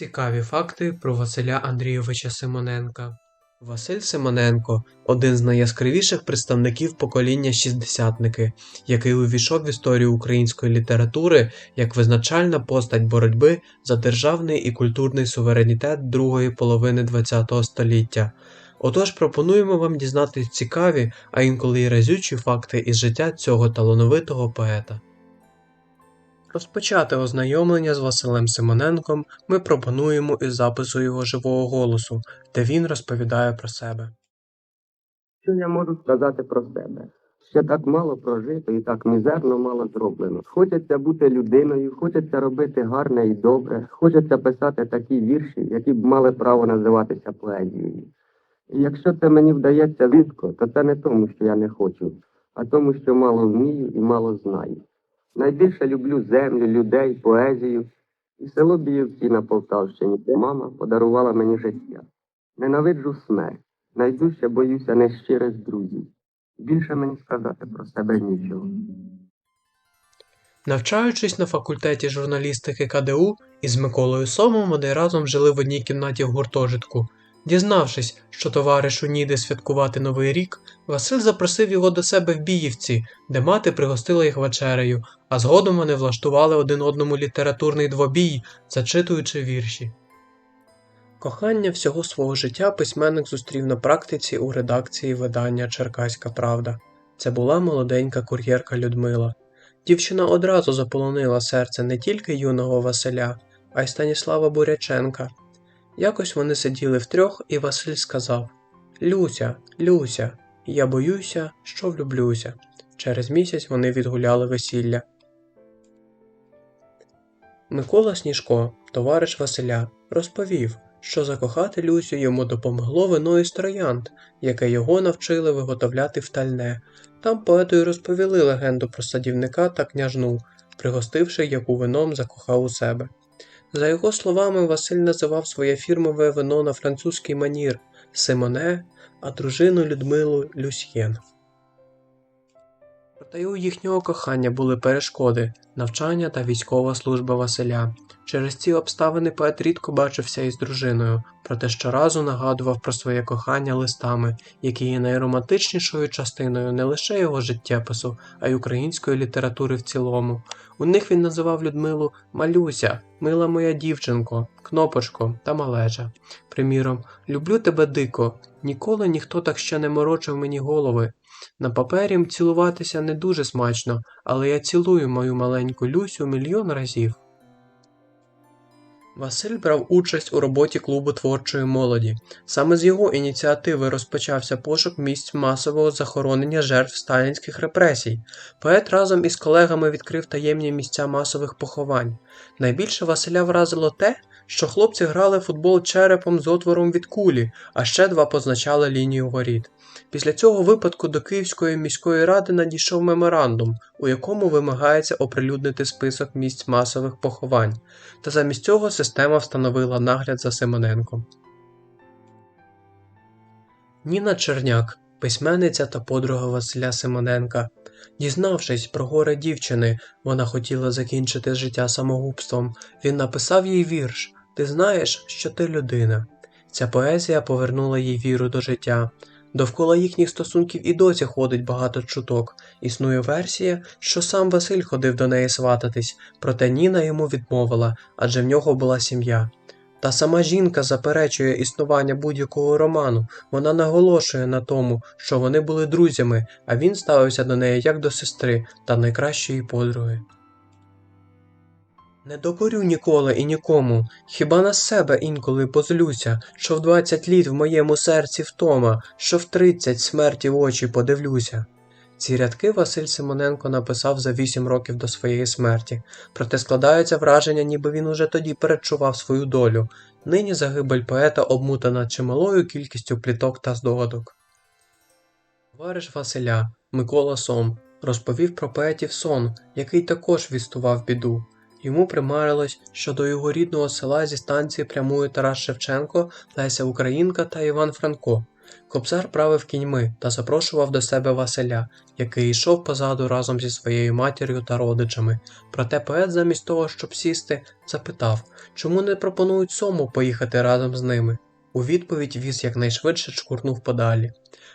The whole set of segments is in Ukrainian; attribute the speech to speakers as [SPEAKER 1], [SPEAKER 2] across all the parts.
[SPEAKER 1] Цікаві факти про Василя Андрійовича Симоненка. Василь Симоненко один з найяскравіших представників покоління шістдесятники, який увійшов в історію української літератури як визначальна постать боротьби за державний і культурний суверенітет другої половини ХХ століття. Отож пропонуємо вам дізнатись цікаві, а інколи й разючі факти із життя цього талановитого поета. Розпочати ознайомлення з Василем Симоненком ми пропонуємо із запису його живого голосу, де він розповідає про себе.
[SPEAKER 2] Що я можу сказати про себе? Ще так мало прожито і так мізерно мало зроблено. Хочеться бути людиною, хочеться робити гарне і добре, хочеться писати такі вірші, які б мали право називатися поезією. І якщо це мені вдається рідко, то це не тому, що я не хочу, а тому, що мало вмію і мало знаю. Найбільше люблю землю, людей, поезію і село Біївці на Полтавщині, де мама подарувала мені життя. Ненавиджу смерть. Найдужче боюся нещирих друзів. Більше мені сказати про себе нічого.
[SPEAKER 1] Навчаючись на факультеті журналістики КДУ, із Миколою Сомом вони разом жили в одній кімнаті в гуртожитку. Дізнавшись, що товаришу ніде святкувати Новий рік, Василь запросив його до себе в Біївці, де мати пригостила їх вечерею, а згодом вони влаштували один одному літературний двобій, зачитуючи вірші. Кохання всього свого життя письменник зустрів на практиці у редакції видання Черкаська Правда. Це була молоденька кур'єрка Людмила. Дівчина одразу заполонила серце не тільки юного Василя, а й Станіслава Буряченка. Якось вони сиділи втрьох, і Василь сказав Люся, Люся, я боюся, що влюблюся. Через місяць вони відгуляли весілля. Микола Сніжко, товариш Василя, розповів, що закохати Люсю йому допомогло вино із троянд, яке його навчили виготовляти в тальне. Там поету й розповіли легенду про садівника та княжну, пригостивши яку вином закохав у себе. За його словами, Василь називав своє фірмове вино на французький манір Симоне, а дружину Людмилу Люсьєн. Проте й у їхнього кохання були перешкоди, навчання та військова служба Василя. Через ці обставини поет рідко бачився із дружиною, проте щоразу нагадував про своє кохання листами, які є найромантичнішою частиною не лише його життєпису, а й української літератури в цілому. У них він називав Людмилу Малюся, мила моя дівчинко, кнопочко та малеча. Приміром, люблю тебе дико, ніколи ніхто так ще не морочив мені голови. На папері цілуватися не дуже смачно, але я цілую мою маленьку Люсю мільйон разів. Василь брав участь у роботі клубу творчої молоді. Саме з його ініціативи розпочався пошук місць масового захоронення жертв сталінських репресій. Поет разом із колегами відкрив таємні місця масових поховань. Найбільше Василя вразило те, що хлопці грали футбол черепом з отвором від кулі, а ще два позначали лінію воріт. Після цього випадку до Київської міської ради надійшов меморандум, у якому вимагається оприлюднити список місць масових поховань, та замість цього система встановила нагляд за Симоненком. Ніна Черняк, письменниця та подруга Василя Симоненка. Дізнавшись про горе дівчини, вона хотіла закінчити життя самогубством. Він написав їй вірш Ти знаєш, що ти людина. Ця поезія повернула їй віру до життя. Довкола їхніх стосунків і досі ходить багато чуток. Існує версія, що сам Василь ходив до неї свататись, проте Ніна йому відмовила, адже в нього була сім'я. Та сама жінка заперечує існування будь-якого роману, вона наголошує на тому, що вони були друзями, а він ставився до неї як до сестри та найкращої подруги. Не докорю ніколи і нікому, хіба на себе інколи позлюся, що в двадцять літ в моєму серці втома, що в тридцять смерті в очі подивлюся. Ці рядки Василь Симоненко написав за вісім років до своєї смерті, проте складається враження, ніби він уже тоді передчував свою долю. Нині загибель поета обмутана чималою кількістю пліток та здогадок. Товариш Василя Микола Сом розповів про поетів сон, який також відстував біду. Йому примарилось, що до його рідного села зі станції прямує Тарас Шевченко, Леся Українка та Іван Франко. Кобзар правив кіньми та запрошував до себе Василя, який йшов позаду разом зі своєю матір'ю та родичами. Проте поет, замість того, щоб сісти, запитав, чому не пропонують сому поїхати разом з ними. У відповідь віз якнайшвидше чкурнув подалі.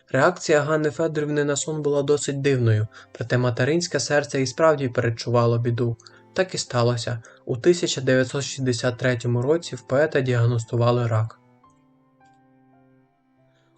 [SPEAKER 1] Реакція Ганни Федорівни на сон була досить дивною, проте материнське серце і справді передчувало біду. Так і сталося. У 1963 році в поета діагностували рак.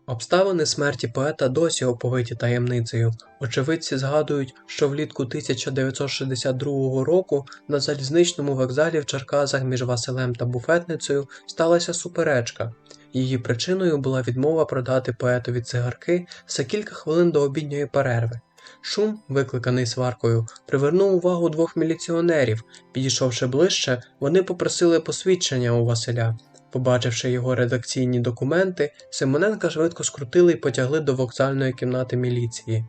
[SPEAKER 1] Обставини смерті поета досі оповиті таємницею. Очевидці згадують, що влітку 1962 року на залізничному вокзалі в Черкасах між Василем та буфетницею сталася суперечка. Її причиною була відмова продати поетові цигарки за кілька хвилин до обідньої перерви. Шум, викликаний сваркою, привернув увагу двох міліціонерів. Підійшовши ближче, вони попросили посвідчення у Василя. Побачивши його редакційні документи, Симоненка швидко скрутили і потягли до вокзальної кімнати міліції.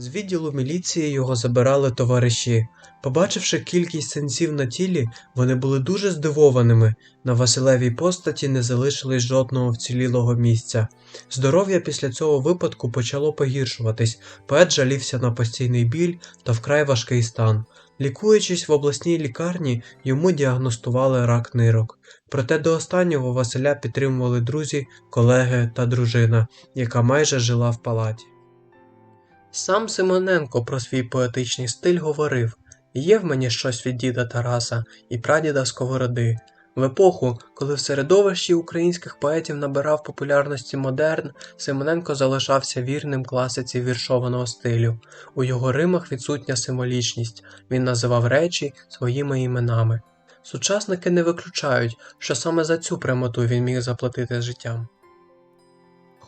[SPEAKER 1] З відділу міліції його забирали товариші. Побачивши кількість сенсів на тілі, вони були дуже здивованими. На Василевій постаті не залишилось жодного вцілілого місця. Здоров'я після цього випадку почало погіршуватись, поет жалівся на постійний біль та вкрай важкий стан. Лікуючись в обласній лікарні, йому діагностували рак нирок. Проте до останнього Василя підтримували друзі, колеги та дружина, яка майже жила в палаті. Сам Симоненко про свій поетичний стиль говорив: Є в мені щось від діда Тараса і прадіда Сковороди. В епоху, коли в середовищі українських поетів набирав популярності модерн, Симоненко залишався вірним класиці віршованого стилю. У його римах відсутня символічність, він називав речі своїми іменами. Сучасники не виключають, що саме за цю прямоту він міг заплатити життям.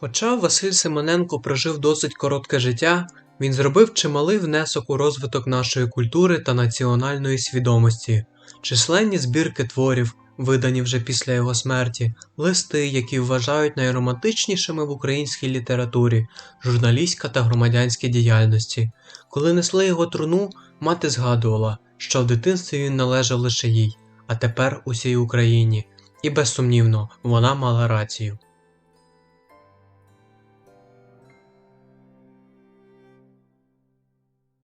[SPEAKER 1] Хоча Василь Симоненко прожив досить коротке життя, він зробив чималий внесок у розвиток нашої культури та національної свідомості, численні збірки творів, видані вже після його смерті, листи, які вважають найромантичнішими в українській літературі, журналістська та громадянській діяльності. Коли несли його труну, мати згадувала, що в дитинстві він належав лише їй, а тепер усій Україні, і безсумнівно вона мала рацію.